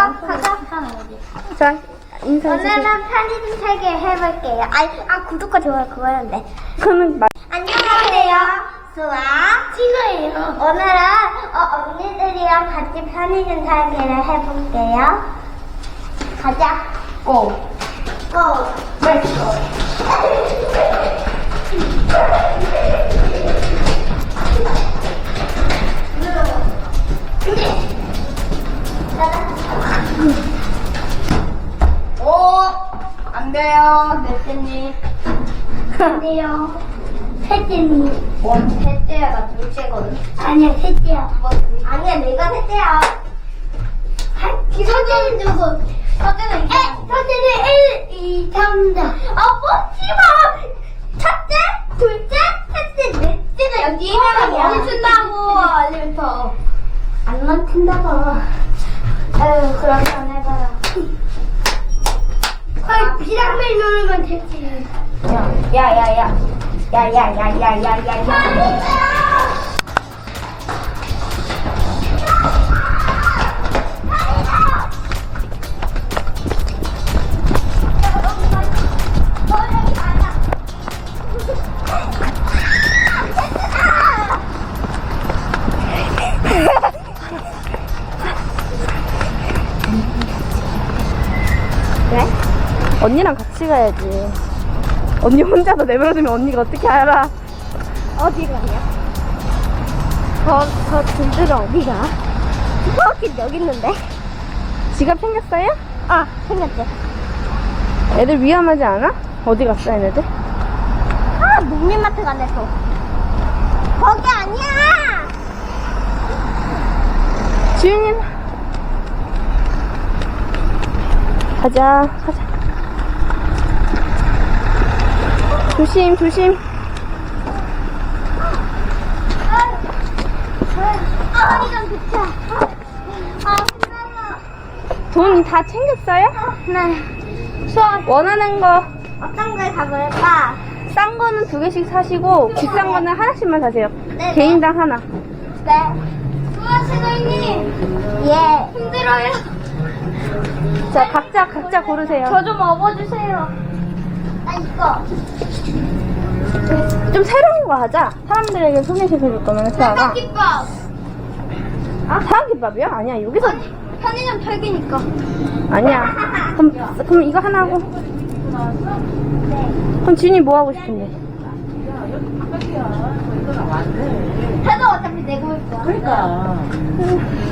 가자, 가자. 자, 인사해주세요. 오늘은 편의점 살기 해볼게요. 아, 아 구독과 좋아요 그거였는데. 그러면 말, 안녕하세요. 수아 진우예요. 오늘은 어, 언니들이랑 같이 편의점 살기를 해볼게요. 가자. 고. 고. 오! 안돼요. 셋째니. 뭔 셋째야, 나 둘째거든. 아니야 셋째야. 뭐, 아니야 내가 셋째야. 첫째는 누구? 첫째는 에, 첫째는 1, 2, 3, 4. 아, 뻗지 마! 첫째, 둘째, 셋째, 넷째는 네 니네가 멈춘다고, 알림부터. 안 멈춘다고. 아유, 그러면 해봐요. 아, 비상벨 누르면 되지. 야, 야, 야, 야. 야, 야, 야, 야, 야, 야, 야. 왜? 언니랑 같이 가야지. 언니 혼자서 내버려두면 언니가 어떻게 알아? 어디 가냐? 저, 저 둘들은 어디가? 슈퍼마켓 여기 있는데? 지갑 챙겼어요? 아, 생겼지. 애들 위험하지 않아? 어디 갔어, 얘네들? 아, 농민마트 가네, 또. 거기 아니야! 지윤이 가자, 가자. 조심, 조심. 돈 다 챙겼어요? 네. 수학 원하는 거, 어떤 걸 가볼까? 싼 거는 두 개씩 사시고, 비싼 거는 하나씩만 사세요. 네. 개인당 하나. 네. 수학 선생님. 예. 힘들어요. 자, 각자, 각자 고르세요. 저 좀 업어주세요. 아, 이거. 좀 새로운 거 하자. 사람들에게 소개시켜줄 거면 수아가. 삼각김밥. 아, 사각김밥이요? 아니야, 여기서. 편의점 털기니까. 아니야. 그럼, 그럼 이거 하나 하고. 그럼 지윤이 뭐 하고 싶은데? 해도 어차피 내고 있거 그러니까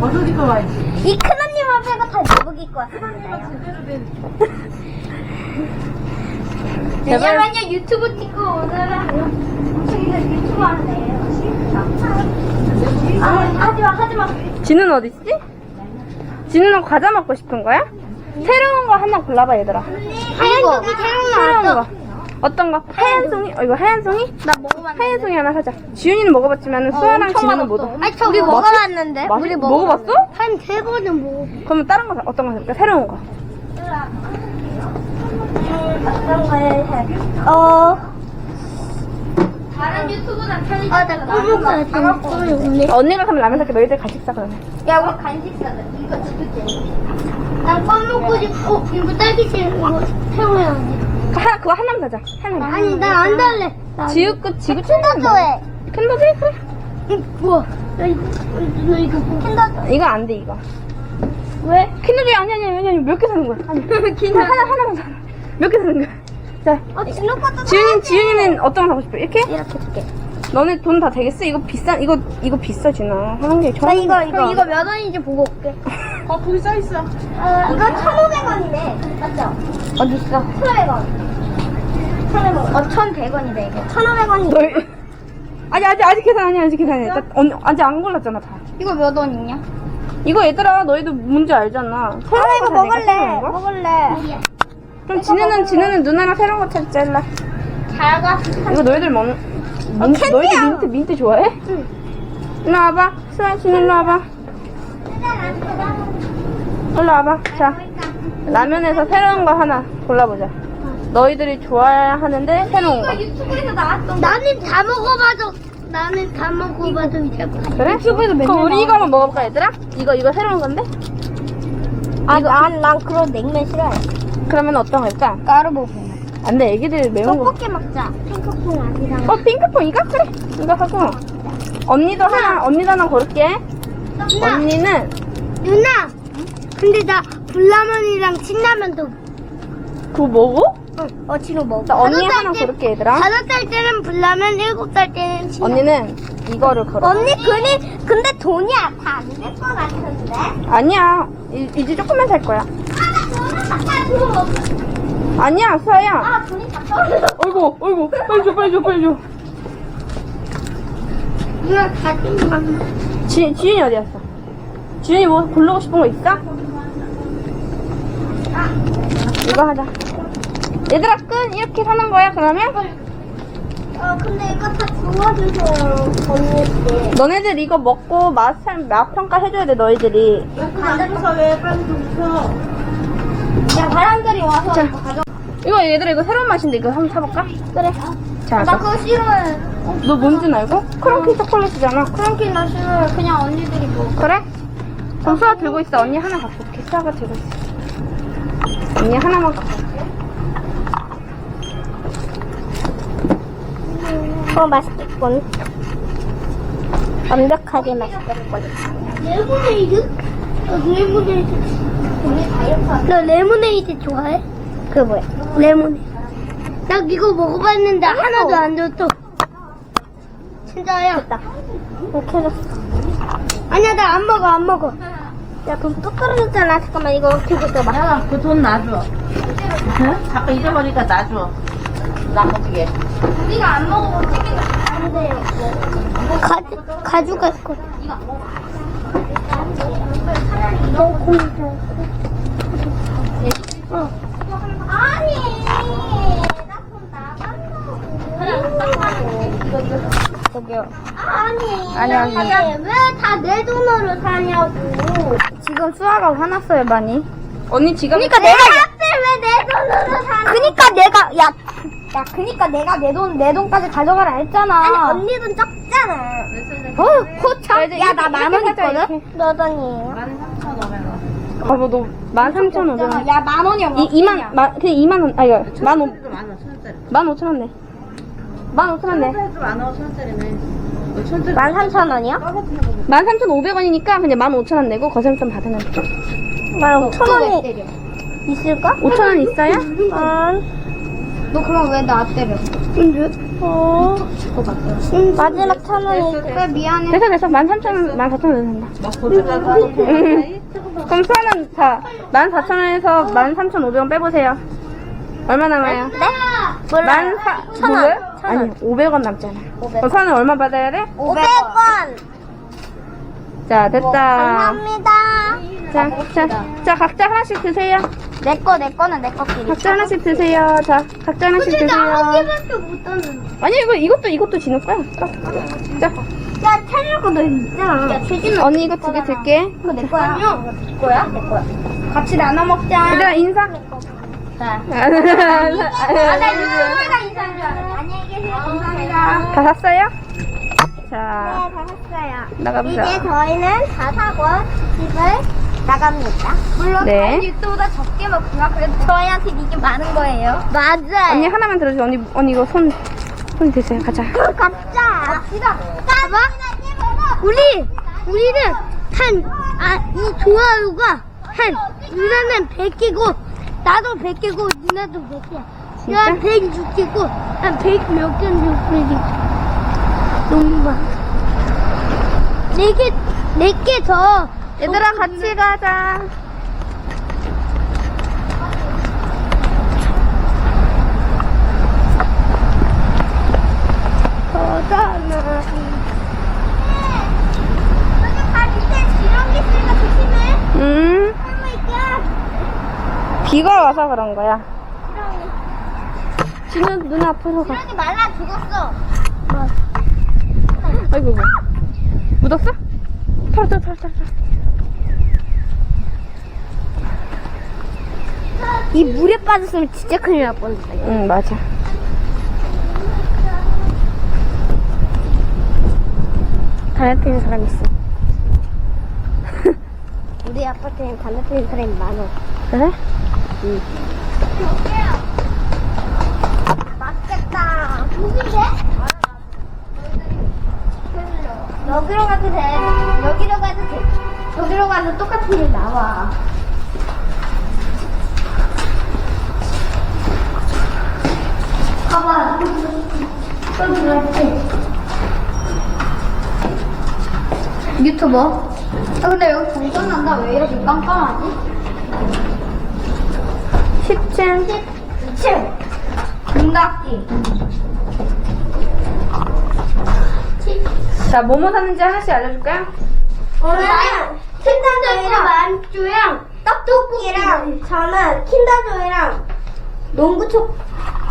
어디 입고 와야지 이 큰언니 앞에가 다 내복 입고 왔습니다. 제 발. 왜냐면요 유튜브 찍고 오늘은 저희가 유튜브 하는데요. 아 하지마 하지마. 진우는 어디 있지? 진우는 과자 먹고 싶은 거야? 새로운 거 하나 골라봐 얘들아. 하얀 속이 새로 새로운. 거. 어떤 거? 하얀 송이? 어 이거 하얀 송이? 나 먹어봤는데. 하얀 송이 하나 사자. 지윤이는 먹어봤지만 수아랑 엄청 진우는 맛없어. 못. 아니 저 우리 먹어봤는데. 맛있- 우리 먹어봤어? 한 세 번은 먹어. 그러면 다른 거 사. 어떤 거 살까? 새로운 거. 어. 다른 유튜브는 편의점. 아 나 꼬먹어야 돼. 꼬먹이 없네. 언니가 가면 라면 살게 너희들 같이 싸 그러면. 야, 우리 간식 사자. 이거 지그재. 난껌 먹고 싶어. 이거 딸기잼 이거 태워야 돼. 하나 그거 하나만 사자. 하나. 아니, 난 안 달래. 지읒 지읒 킨더 좋아해. 캔더지 그래. 응, 우와. 나 이거, 나 이거 킨더 좋아해. 이거 안 돼 이거. 왜? 캔더지 아니 아니 아니 아니 몇 개 사는 거야? 아니. 킨더. 하나 하나만 사. 몇개 사는 거야? 자. 어, 진호 것도 지윤이 지윤이는 어떤 거 사고 싶어? 이렇게? 이렇게 줄게. 너네 돈 다 되겠어? 이거 비싼 이거 이거 비싸 지나 하는 게 나 좋아. 이거, 이거. 이거 몇 원인지 보고 올게. 어 거기 써있어 어, 이거 1,500원이네. 맞죠? 어디 있어? 1,500원. 1,500원. 어, 1,100원이다, 이거. 1,500원이. 너희 아니 아직 아직 계산 아니 아직 계산 아니 언니 아직 안 골랐잖아 다. 이거 몇 원이냐? 이거 얘들아 너희도 뭔지 알잖아. 아, 새로운 이거 먹을래. 먹을래. 그럼 진우는 진우는 누나랑 새로운 거 찾자 일라. 잘 가. 이거 너희들 먹는 민, 캔디야. 너희들 민트 민트 좋아해? 응. 일로 와봐. 수아 진우 일로 와봐. 일로 와봐. 자 라면에서 새로운 거 하나 골라보자. 너희들이 좋아야 하는데 새로운 거. 유튜브에서 나왔던 나는 다 먹어봐도 나는 다 먹어봐도 이제 그래? 유튜브에서 맨날 그럼 우리. 이거 한번 먹어볼까 얘들아? 이거 이거 새로운 건데? 아, 난, 난 그런 냉면 싫어해. 그러면 어떤 걸까? 까르보기. 안 돼, 애기들 매운 거. 떡볶이 먹자. 핑크퐁 아니랑. 어, 핑크퐁 이거? 그래. 이거 하고. 언니도 하나, 언니도 하나 고를게. 누나, 언니는 누나. 근데 나 불라면이랑 신라면도. 그거 먹어? 응, 어, 지금 먹어. 나 언니 다섯 살 하나 때- 고를게, 얘들아. 다섯 살 때는 불라면, 일곱 살 때는 신라면. 언니는 이거를 걸어. 언니, 그니, 근데 돈이 다안될것 같은데? 아니야. 이, 이제 조금만 살 거야. 아. 아니야, 수아야. 아, 돈이 다 떨어져. 어이구, 어이구. 빨리 줘, 빨리 줘, 빨리 줘. 누나, 가지마. 지, 지윤이 어디 갔어? 지윤이 뭐 고르고 싶은 거 있어? 이거 하자. 얘들아, 끝! 이렇게 사는 거야, 그러면? 어, 근데 이거 다 주워주세요. 너네들 이거 먹고 맛, 살- 맛 평가 해줘야 돼, 너희들이. 가져서 왜 빨리 좀 줘. 야, 사람들이 와서 자. 이거 가져. 이거 얘들아, 이거 새로운 맛인데 이거 한번 사볼까? 그래. 자, 나 너, 그거 싫어해. 너 뭔지 알고? 크런키 초콜릿이잖아. 크런키 나 싫어해. 그냥 언니들이 먹어. 그래? 그럼 수아 들고 있어. 언니 하나 갖고 올게. 수아가 들고 있어. 언니 하나만 갖고 올게. 어, 맛있겠군. 완벽하게 맛있겠군. 레모네이드? 어, 레모네이드. 너 레모네이드 좋아해? 그 뭐야? 레모네이드. 나 이거 먹어봤는데 하나도 안 줬어. 진짜야. 이렇게 해줬어. 아니야, 나 안 먹어, 안 먹어. 야, 돈또 떨어졌잖아. 잠깐만, 이거 들고 있어봐. 야, 그 돈 놔줘. 응? 자꾸 잊어버리니까 놔줘. 나 어떻게? 우리가 안 먹어본 튀김 안 돼요. 가져, 가져갈 거. 저기요. 아니, 아니, 아니. 왜 다 내 돈으로 사냐고. 지금 수아가 화났어요, 많이. 언니 지금. 그니까 내가 하필 왜 내 돈으로 사냐? 그니까 내가 야, 야, 그니까 내가 내 돈 내 돈까지 가져가라 했잖아. 아니 언니 돈 적잖아. 어, 고참. 야, 나 만 원 있거든. 너돈 13,500원. 봐봐, 너 13,500원. 야, 만 원이야. 이, 2만, 마, 그냥 2만원, 아, 이거, 만 오, 만 원, 천원짜리. 만 오천 원 내. 만 오천 원 내. 만 원, 천원짜리. 만 삼천 원이요? 떨어지는 거 보면. 만 삼천 오백 원이니까 그냥 만 오천 원 내고 거셈돈 받으면 돼. 만 오천 원이 있을까? 오천 원 있어요? 만. 너 그럼 왜 나 때려? 근데? 어. 응, 마지막 천 원이 있을까? 미안해. 됐어, 됐어. 만 삼천 원, 만 사천 원 된다. 막또 음. 그럼 수아는 자, 만 사천 원에서 만 삼천 오백 원 빼보세요. 얼마 남아요? 네? 몰라. 만 사, 천 원. 천 아니, 원. 오백 원 남잖아. 500원. 그럼 수아는 얼마 받아야 돼? 500원. 자, 됐다. 감사합니다. 자, 자, 자, 각자 하나씩 드세요. 내 거, 내 거는 내 거끼리. 각자 하나씩 드세요. 자, 각자 하나씩 드세요. 개밖에 못 떴는데. 아니, 이거, 이것도, 이것도 진우 거야. 자, 찬일 거너 있잖아. 야, 최진아. 언니 이거 두 개 줄게. 이거 내 거야. 이거 내 거야? 내 거야. 같이 나눠 먹자. 얘들아, 인사. 자. 다 아, 나 이거 인사한 줄 알았어. 안녕히 계세요. 감사합니다. 샀어요? 네, 자, 다 샀어요. 나가보자. 이제 저희는 다 사고 집을 나갑니다. 물론 네. 다른 집보다 적게 먹지만 그래도 저희한테 이게 많은 거예요. 맞아요. 언니 하나만 들어줘. 언니, 언니 이거 손, 손 드세요. 가자. 갑자. 갑시다. 봐봐. 우리 우리는 한아이 좋아요가 한 누나는 100개고 나도 100개고 누나도 100개야. 진짜? 한 106개고 한 100 몇 개인지 모르겠어. 너무 많아. 네개 네개 더. 얘들아, 같이 가자. 더잖아. 여기 발 밑에 지렁이 있으니까 조심해. 음, 설마 있게. 비가 와서 그런 거야. 진우, 눈 앞으로 가. 지렁이 말라 죽었어. 아이고, 이고 묻었어? 털, 털, 털, 털, 털. 이 물에 빠졌으면 진짜 큰일 날 뻔했다. 응, 맞아. 다이어트는 사람 있어. 우리 아파트에 담배 피는 사람이 많아. 그래? 맞겠다. 누군데? 여기로 가도 돼. 여기로 가도 돼. 여기로 가도 똑같은 일 나와. 봐봐. 또 들어왔지. 유튜버? 아, 근데 여기 동전 난다. 왜 이렇게 깜깜하지? 10층. 7. 눈각기. 자, 뭐뭐 샀는지 하나씩 알려줄까요? 오늘 킨더조이랑 만주랑 떡볶이랑 저는 킨더조이랑 농구촉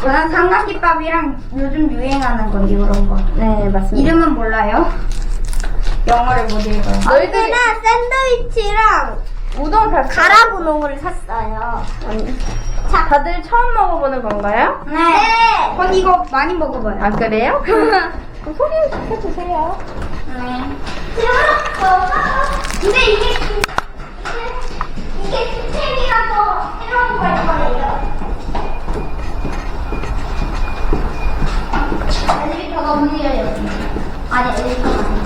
저는 삼각김밥이랑 요즘 유행하는 거 이런 거 네, 맞습니다. 이름은 몰라요 영어를 못 읽어요 너희들이- 언니는 샌드위치랑 우동 샀어요. 가라구노를 샀어요 아니. 자, 다들 처음 먹어보는 건가요? 네. 전 이거 많이 먹어봐요 아, 그래요? 그럼 소리 해주세요. 네. 근데 이게 진- 이게 이게 스템이라서 새로운 걸 거예요. 엘리베이터가 문 열려. 아니 엘리베이터가